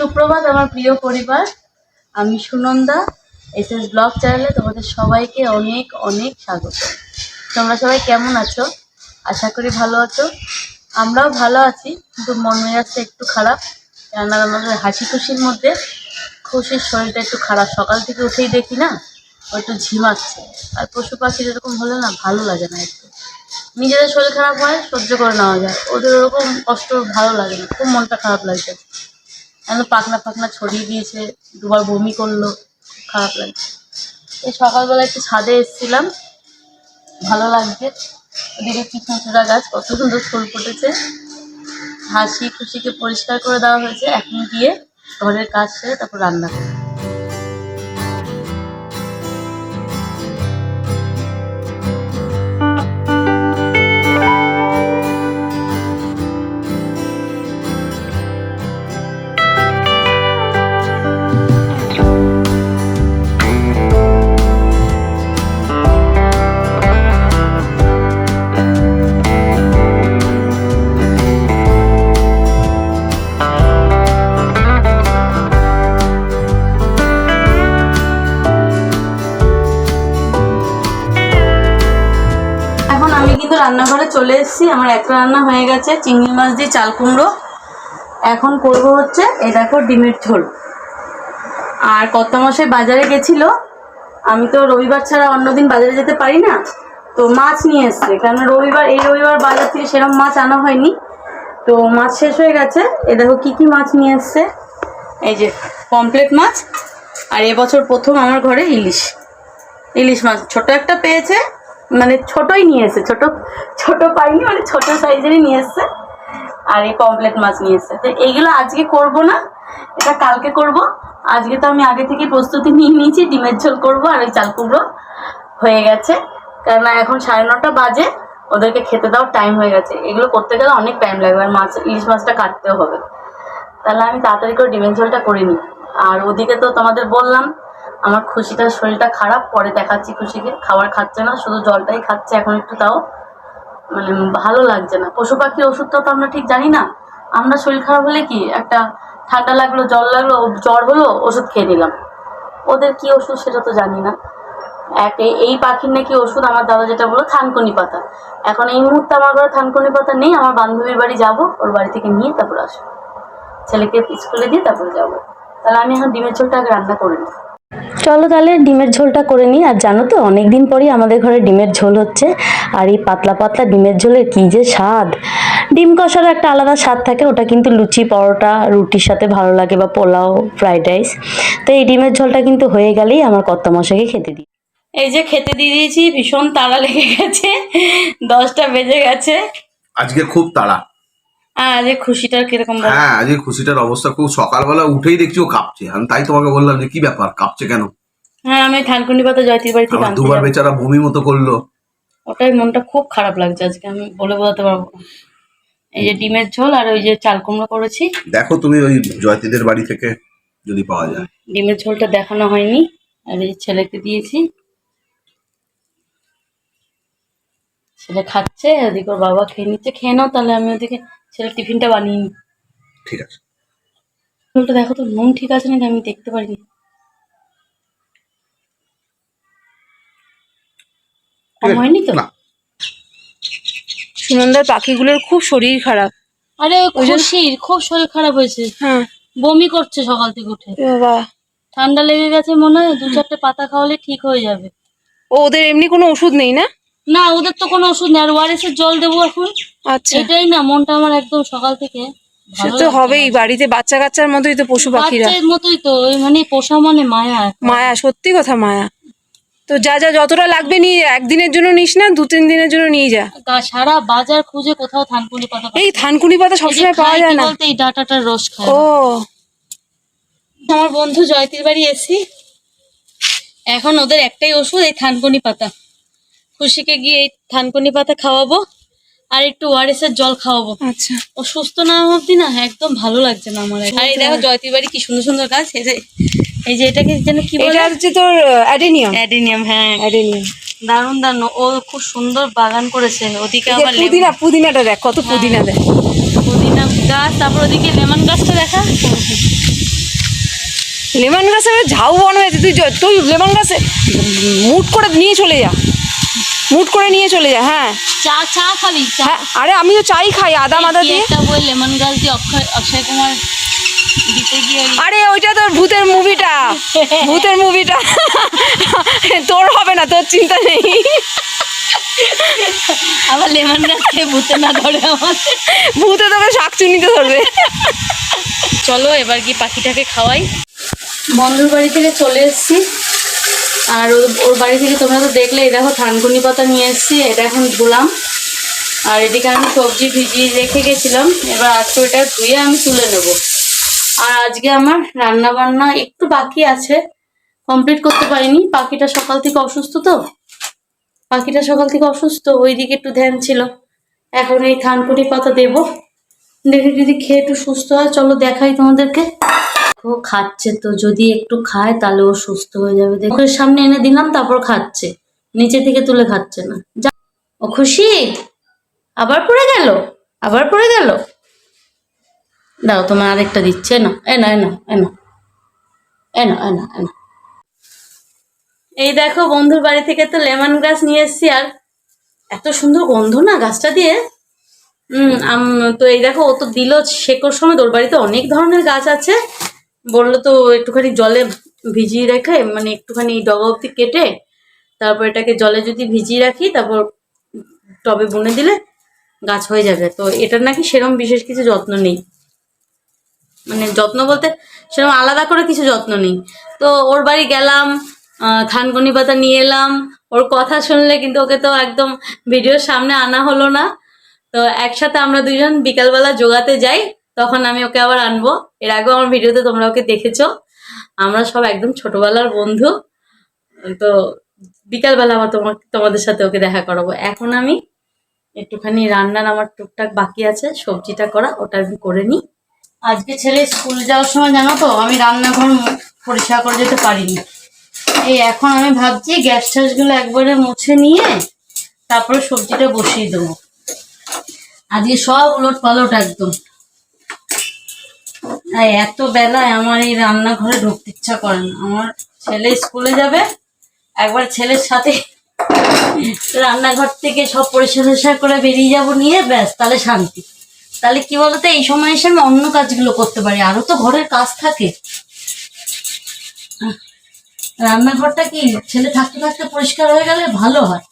সুপ্রভাত, আমার প্রিয় পরিবার। আমি সুনন্দা এস এস ব্লগ চ্যানেলে তোমাদের সবাইকে অনেক অনেক স্বাগত। তোমরা সবাই কেমন আছো? আশা করি ভালো আছো। আমরাও ভালো আছি, কিন্তু মন মেজাজটা একটু খারাপ। কেননা আমাদের হাসি খুশির মধ্যে খুশির শরীরটা একটু খারাপ। সকাল থেকে উঠেই দেখি না ও একটু ঝিমাচ্ছে। আর পশু পাখি এরকম হলে না, ভালো লাগে না একটু। নিজেদের শরীর খারাপ হয়, সহ্য করে নেওয়া যায়। ওদের ওরকম কষ্ট ভালো লাগে না, খুব মনটা খারাপ লাগছে এখন পাখনা পাখনা ছড়িয়ে দিয়েছে, দুবার বমি করল, খারাপ লাগছে। এই সকালবেলা একটু ছাদে এসেছিলাম, ভালো লাগছে। ওদিকে কৃষ্ণচূড়া গাছ, কত সুন্দর ফুল ফুটেছে। হাসি খুশিকে পরিষ্কার করে দেওয়া হয়েছে, এখন গিয়ে ঘরের কাজ সেরে তারপর রান্না করব। রান্নাঘরে চলে এসেছি। আমার একটা রান্না হয়ে গেছে, চিংড়ি মাছ দিয়ে চাল কুমড়ো। এখন করব হচ্ছে, এই দেখো ডিমের ঝোল। আর কত মাসে বাজারে গেছিল। আমি তো রবিবার ছাড়া অন্যদিন বাজারে যেতে পারি না। তো মাছ নিয়ে এসছে কারণ রবিবার, এই রবিবার বাজার থেকে সেরকম মাছ আনা হয়নি। তো মাছ শেষ হয়ে গেছে। এ দেখো কী কী মাছ নিয়ে এসছে। এই যে পমপ্লেট মাছ, আর এবছর প্রথম আমার ঘরে ইলিশ। ইলিশ মাছ ছোট একটা পেয়েছে। মানে ছোটই নিয়ে এসেছে ছোট ছোট পাইনি মানে ছোট সাইজেরই নিয়ে এসছে। আর এই পমপ্লেট মাছ নিয়ে এসছে। তো এইগুলো আজকে করব না, এটা কালকে করব। আজকে তো আমি আগে থেকে প্রস্তুতি নিয়ে নিয়েছি, ডিমের ঝোল করব আর ওই চাল কুমড়ো হয়ে গেছে। কেননা এখন সাড়ে নটা বাজে, ওদেরকে খেতে দাও টাইম হয়ে গেছে। এগুলো করতে গেলে অনেক টাইম লাগবে, আর মাছ, ইলিশ মাছটা কাটতেও হবে। তাহলে আমি তাড়াতাড়ি করে ডিমের ঝোলটা করে নিই। আর ওদিকে তো তোমাদের বললাম আমার খুশিটার শরীরটা খারাপ, পরে দেখাচ্ছি খুশিকে। খাবার খাচ্ছে না, শুধু জলটাই খাচ্ছে, এখন একটু তাও মানে ভালো লাগছে না। পশু পাখির ওষুধটা তো আমরা ঠিক জানি না। আমরা শরীর খারাপ হলে কি? একটা ঠান্ডা লাগল জল লাগল, জ্বর হলো, ওষুধ খেয়ে নিলাম। ওদের কি ওষুধ সেটা তো জানি না। এক এই- পাখির নাকি ওষুধ আমার দাদা যেটা বলল, থানকুনি পাতা। এখন এই মুহূর্তে আমার ঘরে থানকুনি পাতা নেই, আমার বান্ধবীর বাড়ি যাব, ওর বাড়ি থেকে নিয়ে তারপর আসব। ছেলেকে স্কুলে দিয়ে তারপরে যাব। তাহলে আমি এখন ডিমের ঝোলটা আগে রান্না করে নিই। চলো তাহলে ডিমের ঝোলটা করে নিই। আর জানো তো অনেক দিন পরই আমাদের ঘরে ডিমের ঝোল হচ্ছে। আর এই পাতলা পাতলা ডিমের ঝোলের কী যে স্বাদ। ডিম কষার একটা আলাদা স্বাদ থাকে ওটা কিন্তু লুচি পরোটা রুটির সাথে ভালো লাগে বা পোলাও ফ্রাইড রাইস। তো এই ডিমের ঝোলটা কিন্তু হয়ে গেলেই আমার কর্তা মশাইকে খেতে দিই। এই যে খেতে দিয়ে দিয়েছি ভীষণ তাড়া লেগে গেছে। দশটা বেজে গেছে। আজকে খুব তাড়া। আজ খুশিটার কীরকম হ্যাঁ আজকে খুশিটার অবস্থা খুব সকালবেলা উঠেই দেখছি ও কাঁপছে। আমি তাই তোমাকে বললাম যে কি ব্যাপার? কাঁপছে কেন? হ্যাঁ আমি থানকুনি পাতা জয়তির বাড়ি থেকে দুবার বেচারা বমি মতো করল। ওটাই মনটা খুব খারাপ লাগছে আজকে আমি বলে বোঝাতে পারব এই যে ডিমের ঝোল আর ওই যে চাল কুমড়ো করেছি। দেখো তুমি ওই জয়তীদের বাড়ি থেকে যদি পাওয়া যায়। ডিমের ঝোলটা দেখানো হয়নি আর এই ছেলেকে দিয়েছি। ছেলে খাচ্ছে ওদিকে ওর বাবা খেয়ে নিচ্ছে। খেয়ে নাও তাহলে আমি ওদিকে ছেলে টিফিনটা বানিয়ে নিই ঠিক আছে। ঝোলটা দেখো তো নুন ঠিক আছে নাকি? আমি দেখতে পারিনি। কম হয়নি তো? না। সুনন্দার পাখিগুলোর খুব শরীর খারাপ। আরে খুশির খুব শরীর খারাপ হয়েছে। হ্যাঁ। বমি করছে সকাল থেকে উঠে। বাবা। ঠান্ডা লেগে গেছে মনে হয় দু চারটে পাতা খাওয়ালে ঠিক হয়ে যাবে। ও ওদের এমনি কোনো ওষুধ নেই না? না ওদের তো কোনো ওষুধ নেই। আর ওয়ারেস এর জল দেবো এখন। আচ্ছা। এটাই না মনটা আমার একদম সকাল থেকে সে তো হবেই। বাড়িতে বাচ্চা কাচ্চার মতোই তো পশু পাখিরা। বাচ্চার মতোই তো ওই মানে পোষা মানে মায়া মায়া সত্যি কথা মায়া। তো যা যা যতটা লাগবে নিয়ে যা একদিনের জন্য নিস না দু তিন দিনের জন্য নিয়ে যা। গা- সারা বাজার খুঁজে কোথাও থানকুনি পাতা এই থানকুনি পাতা সবসময় পাওয়া যায় না। বলতে এই ডাঁটাটার রস খায় ও। আমার বন্ধু জয়তির বাড়ি এসি এখন ওদের একটাই ওষুধ এই থানকুনি পাতা। খুশিকে গিয়ে এই থানকুনি পাতা খাওয়াবো আর একটু ওয়ারেস এর জল খাওয়াবো। আচ্ছা। ও সুস্থ না অব্দি না একদম ভালো লাগছে না আমার। আর এই দেখো জয়তির বাড়ি কি সুন্দর সুন্দর গাছ এই যে এই যে এটাকে যেন কি বলে? এটা হচ্ছে তোর অ্যাডেনিয়াম। অ্যাডিনিয়াম হ্যাঁ। অ্যাডেনিয়াম। দারুণ দারুণ ও খুব সুন্দর বাগান করেছে ওদিকে আবার পুদিনা পুদিনাটা দেখ কত পুদিনা দেখ। পুদিনা গাছ তারপর ওদিকে লেমন গাছটা দেখা। লেমন গ্রাসে ঝাউ বন হয়েছে তুই তুই লেমন গাছে মুট করে নিয়ে চলে যা। মুট করে নিয়ে চলে যা হ্যাঁ। চা চা খাবি? চা। হ্যাঁ আরে আমি তো চাই খাই আদা মাদা দিয়ে। একটা বই লেমন গ্রাস দিয়ে অক্ষয় অক্ষয় কুমার আরে ওইটা তোর ভূতের মুভিটা। ভূতের মুভিটা। তোর হবে না তোর চিন্তা নেই। আবার লেমন গ্রাস খেয়ে ভূতে না ধরে আমার ভূতে তোকে শাকচুনিতে ধরবে। চলো এবার কি পাখিটাকে খাওয়াই। বন্ধুর বাড়ি থেকে চলে এসেছি। আর ওর- বাড়ি থেকে তোমরা তো দেখলে দেখো থানকুনি পাতা নিয়ে এসেছি, এটা এখন ধুলাম। আর এদিকে আমি সবজি ভিজিয়ে রেখে গেছিলাম, এবার আজকে ওটা ধুয়ে আমি তুলে নেব। আর আজকে আমার রান্না বান্না একটু বাকি আছে কমপ্লিট করতে পারিনি। পাখিটা সকাল থেকে অসুস্থ তো? পাখিটা সকাল থেকে অসুস্থ, ওইদিকে একটু ধ্যান ছিল। এখন এই থানকুনি পাতা দেবো। দেখে যদি খেয়ে একটু সুস্থ হয়, চলো দেখাই তোমাদেরকে। ও খাচ্ছে তো। যদি একটু খায়, তাহলে ও সুস্থ হয়ে যাবে। দেখো সামনে এনে দিলাম, তারপর খাচ্ছে। নিচে থেকে তুলে খাচ্ছে না। যা, ও খুশি? আবার পড়ে গেল? আবার পড়ে গেল? দাও, তোমার আরেকটা দিচ্ছে। না এ না এ না এ না এ না এ না এ না এই দেখো, বন্ধুর বাড়ি থেকে তো লেমন গ্রাস নিয়ে এসেছি। আর এত সুন্দর গন্ধ না গাছটা দিয়ে? তো এই দেখো, ও তো দিল শেকড় সময় ওর বাড়িতে অনেক ধরনের গাছ আছে। বলল তো একটুখানি জলে ভিজিয়ে রেখে মানে একটুখানি ডগা অব্দি কেটে, তারপর এটাকে জলে যদি ভিজিয়ে রাখি, তারপর টবে বুনে দিলে গাছ হয়ে যাবে। তো এটার নাকি সেরকম বিশেষ কিছু যত্ন নেই। মানে যত্ন বলতে সেরকম আলাদা করে কিছু যত্ন নেই। তো ওর বাড়ি গেলাম থানকুনি পাতা নিয়ে এলাম। ওর কথা শুনলে কিন্তু ওকে তো একদম ভিডিওর সামনে আনা হলো না। তো একসাথে আমরা দুজন বিকালবেলা যোগাতে যাই। তখন আমি ওকে আবার আনব। এর আগেও আমার ভিডিওতে তোমরা ওকে দেখেছ। আমরা সব একদম ছোটবেলার বন্ধু। তো বিকালবেলা আবার তোমার তোমাদের সাথে ওকে দেখা করাবো। এখন আমি একটুখানি রান্নার আমার টুকটাক বাকি আছে, সবজিটা করা, ওটা আমি করে নিই। আজকে ছেলে স্কুল যাওয়ার সময়, জানো তো, আমি রান্নাঘর পরিষ্কার করে যেতে পারিনি। এই এখন আমি ভাবছি গ্যাস ট্যাসগুলো একবারে মুছে নিয়ে তারপরে সবজিটা বসিয়ে দেবো। আজকে সব উলট পালট একদম। এত বেলায় আমার এই রান্নাঘরে ঢুকতে ইচ্ছা করে না। আমার ছেলে স্কুলে যাবে, একবার ছেলের সাথে রান্নাঘর থেকে সব পরিষ্কার করে বেরিয়ে যাব নিয়ে, ব্যাস, তাহলে শান্তি। তাহলে কি বলতো, এই সময় এসে আমি অন্য কাজগুলো করতে পারি। আরও তো ঘরের কাজ থাকে। রান্নাঘরটা কি ছেলে থাকতে থাকতে পরিষ্কার হয়ে গেলে ভালো হয়?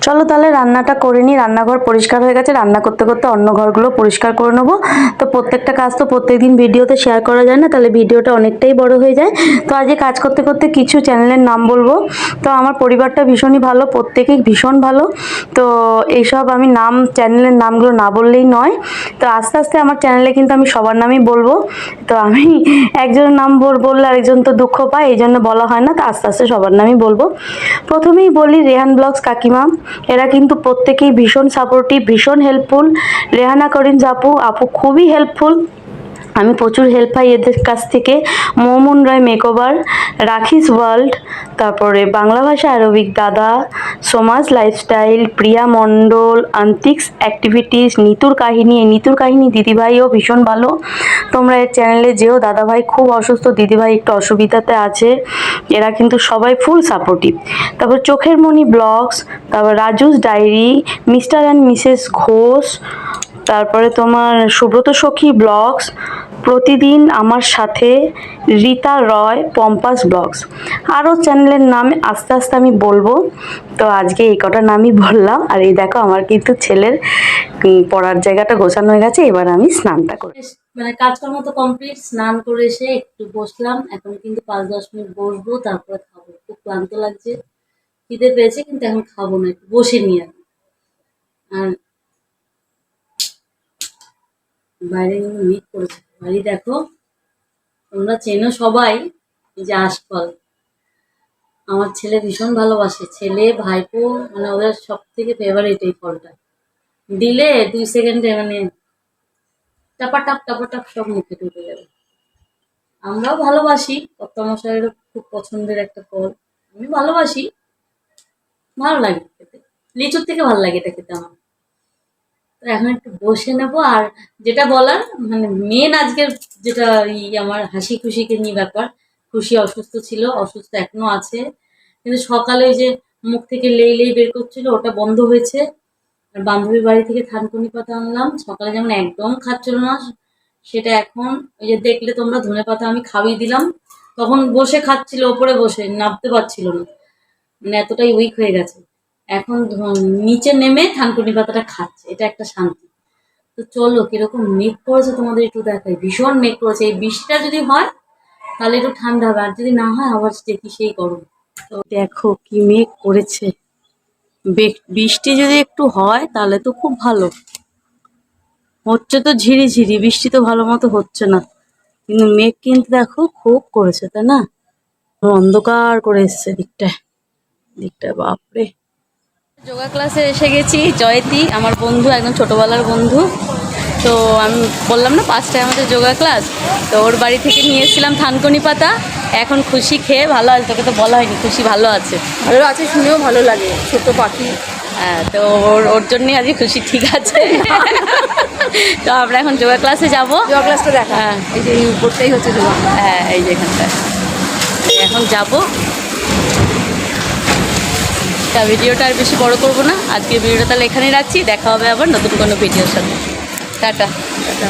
চলো তাহলে রান্নাটা করে নিই। রান্নাঘর পরিষ্কার হয়ে গেছে। রান্না করতে করতে অন্য ঘরগুলো পরিষ্কার করে নেব। তো প্রত্যেকটা কাজ তো প্রত্যেকদিন ভিডিওতে শেয়ার করা যায় না। তাহলে ভিডিওটা অনেকটাই বড় হয়ে যায়। তো আজকে কাজ করতে করতে কিছু চ্যানেলের নাম বলব। তো আমার পরিবারটা ভীষণই ভালো। প্রত্যেকেই ভীষণ ভালো। তো এইসব আমি নাম চ্যানেলের নামগুলো না বললেই নয়। তো আস্তে আস্তে আমার চ্যানেলে কিন্তু আমি সবার নামই বলব। তো আমি একজনের নাম বল- বললে আরেকজন তো দুঃখ পায়। এই জন্য বলা হয় না। তো আস্তে আস্তে সবার নামই বলব। প্রথমেই বলি রেহান ব্লগস কাকিমা। এরা কিন্তু প্রত্যেকেই ভীষণ সাপোর্টিভ ভীষণ হেল্পফুল রেহানা করিম আপু আপু খুবই হেল্পফুল আমি প্রচুর হেল্প পাই এদের কাছ থেকে। মোমন রায় মেকওভার রাখিস ওয়ার্ল্ড তারপরে বাংলা ভাষা আরবিক দাদা, সমাজ লাইফস্টাইল প্রিয়া মণ্ডল আন্তিক্স অ্যাক্টিভিটিস নিতুর কাহিনী। এই নিতুর কাহিনী দিদিভাইও ভীষণ ভালো। তোমরা এর চ্যানেলে যেও, দাদাভাই খুব অসুস্থ, দিদিভাই একটু অসুবিধাতে আছে। এরা কিন্তু সবাই ফুল সাপোর্টিভ তারপর চোখের মণি ব্লগস তারপর Raju's diary Mr and Mrs Ghosh, তারপরে তোমার সুব্রত সখী ব্লগস প্রতিদিন আমার সাথে রীতা রয়, পম্পাস ব্লগস। আরও চ্যানেলের নাম আস্তে আস্তে আমি বলব। তো আজকে এই কটা নামই বললাম। আর এই দেখো, আমার কিন্তু ছেলের পড়ার জায়গাটা গোছানো হয়ে গেছে। এবার আমি স্নানটা করি। মানে কাজকর্ম তো কমপ্লিট। স্নান করে এসে একটু বসলাম। এখন কিন্তু পাঁচ দশ মিনিট বসবো, তারপরে খাব। খুব ক্লান্ত লাগছে। খিদে পেয়েছে, কিন্তু এখন খাব না, একটু বসে নিয়ে আর বাইরে কিন্তু মিট করেছে। বাড়ি দেখো, তোমরা চেনো সবাই এই যে আশফল আমার ছেলে ভীষণ ভালোবাসে, ছেলে, ভাইপো মানে ওদের সব থেকে ফেভারিট এই ফলটা। দিলে দুই সেকেন্ডে মানে টাপাটাপ টাপাটাপ সব মুখে ঢুকে যাবে। আমরাও ভালোবাসি কর্তামশাইয়েরও খুব পছন্দের একটা ফল। আমি ভালোবাসি, ভালো লাগে খেতে। লিচুর থেকে ভালো লাগে এটা খেতে আমার। তো এখন একটু বসে নেব। আর যেটা বলার মানে মেন আজকের যেটা ই আমার হাসি খুশিকে নিয়ে ব্যাপার, খুশি অসুস্থ ছিল, অসুস্থ এখনও আছে। কিন্তু সকালে ওই যে মুখ থেকে লেই লেই বের করছিল, ওটা বন্ধ হয়েছে। আর বান্ধবীর বাড়ি থেকে থানকুনি পাতা আনলাম। সকালে যেমন একদম খাচ্ছিল না, সেটা এখন ওই যে দেখলে তোমরা ধনে পাতা আমি খাইয়ে দিলাম। তখন বসে খাচ্ছিল, ওপরে বসে, নামতে পারছিল না। মানে এতটাই উইক হয়ে গেছে। এখন নিচে নেমে থানকুনি পাতাটা খাচ্ছে, এটা একটা শান্তি। তো চলো, কীরকম মেঘ করেছে তোমাদের একটু দেখাই। ভীষণ মেঘ করেছে। এই বৃষ্টিটা যদি হয়, তাহলে একটু ঠান্ডা হবে। আর যদি না হয়, আবার দেখি সেই গরম। তো দেখো কি মেঘ করেছে। বৃষ্টি যদি একটু হয়, তাহলে তো খুব ভালো। হচ্ছে তো ঝিরি ঝিরি বৃষ্টি তো ভালো মতো হচ্ছে না। কিন্তু মেঘ কিন্তু দেখো খুব করেছে, তাই না? অন্ধকার করে এসছে দিকটায়। দিকটা বাপরে। যোগা ক্লাসে এসে গেছি জয়তী আমার বন্ধু একদম ছোটোবেলার বন্ধু। তো আমি বললাম না পাঁচটায় আমাদের যোগা ক্লাস। তো ওর বাড়ি থেকে নিয়ে এসেছিলাম থানকুনি পাতা। এখন খুশি খেয়ে ভালো আছে তোকে তো বলা হয়নি খুশি ভালো আছে। ভালো আছে শুনেও ভালো লাগে ছোট পাখি। হ্যাঁ তো ওর ওর জন্যই আজকে খুশি ঠিক আছে। তো আমরা এখন যোগা ক্লাসে যাব। যোগা ক্লাসটা দেখা। হ্যাঁ। এই যে উপরটাই হচ্ছে যোগা। হ্যাঁ এই যে এখানটায়। এই এখন যাব। তা ভিডিওটা আর বেশি বড় করব না। আজকে ভিডিওটা তাহলে এখানেই রাখছি। দেখা হবে আবার নতুন কোনো ভিডিওর সাথে। টাটা টাটা।